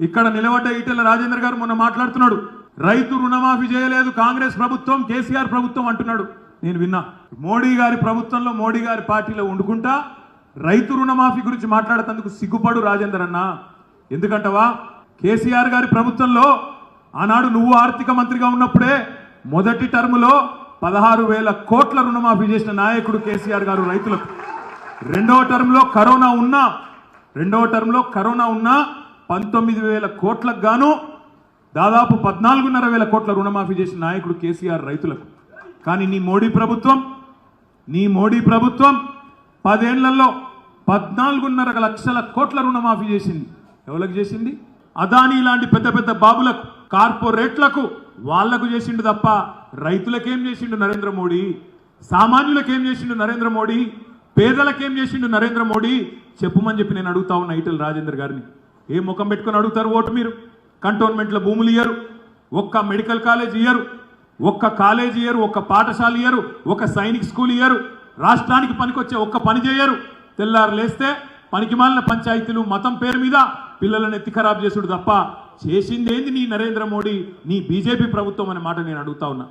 ఇక్కడ నిలబడ్డ ఈటెల రాజేందర్ గారు మొన్న మాట్లాడుతున్నాడు. రైతు రుణమాఫీ చేయలేదు కాంగ్రెస్ ప్రభుత్వం కేసీఆర్ ప్రభుత్వం అంటున్నాడు. నేను విన్నా. మోడీ గారి ప్రభుత్వంలో మోడీ గారి పార్టీలో వండుకుంటా రైతు రుణమాఫీ గురించి మాట్లాడేందుకు సిగ్గుపడు రాజేందర్ అన్న. ఎందుకంటవా? కేసీఆర్ గారి ప్రభుత్వంలో ఆనాడు నువ్వు ఆర్థిక మంత్రిగా ఉన్నప్పుడే మొదటి టర్ములో పదహారు వేల కోట్ల రుణమాఫీ చేసిన నాయకుడు కేసీఆర్ గారు రైతులకు. రెండవ టర్మ్లో కరోనా ఉన్నా రెండవ టర్మ్లో కరోనా ఉన్నా పంతొమ్మిది వేల కోట్లకు గాను దాదాపు పద్నాలుగున్నర వేల కోట్ల రుణమాఫీ చేసిన నాయకుడు కేసీఆర్ రైతులకు. కానీ నీ మోడీ ప్రభుత్వం నీ మోడీ ప్రభుత్వం పదేళ్ళలో పద్నాలుగున్నర లక్షల కోట్ల రుణమాఫీ చేసింది. ఎవరికి చేసింది? అదానీ లాంటి పెద్ద పెద్ద బాబులకు కార్పొరేట్లకు వాళ్ళకు చేసిండు తప్ప రైతులకేం చేసిండు నరేంద్ర మోడీ? సామాన్యులకేం చేసిండు నరేంద్ర మోడీ? పేదలకేం చేసిండు నరేంద్ర మోడీ? చెప్పుమని చెప్పి నేను అడుగుతా ఉన్నా ఈటెల రాజేందర్ గారిని. ఏ ముఖం పెట్టుకొని అడుగుతారు ఓటు మీరు? కంటోన్మెంట్లో భూములు ఇయ్యరు ఒక్క మెడికల్ కాలేజ్ ఇయ్యరు ఒక్క కాలేజ్ ఇయ్యరు ఒక్క పాఠశాల ఇయ్యరు ఒక సైనిక్ స్కూల్ ఇయ్యరు రాష్ట్రానికి పనికొచ్చే ఒక్క పని చేయరు. తెల్లారు లేస్తే పనికిమాలిన పంచాయతీలు మతం పేరు మీద పిల్లలను ఎత్తి ఖరాబ్ చేసుడు తప్ప చేసిందేంది నీ నరేంద్ర మోడీ నీ బీజేపీ ప్రభుత్వం అనే మాట నేను అడుగుతా ఉన్నా.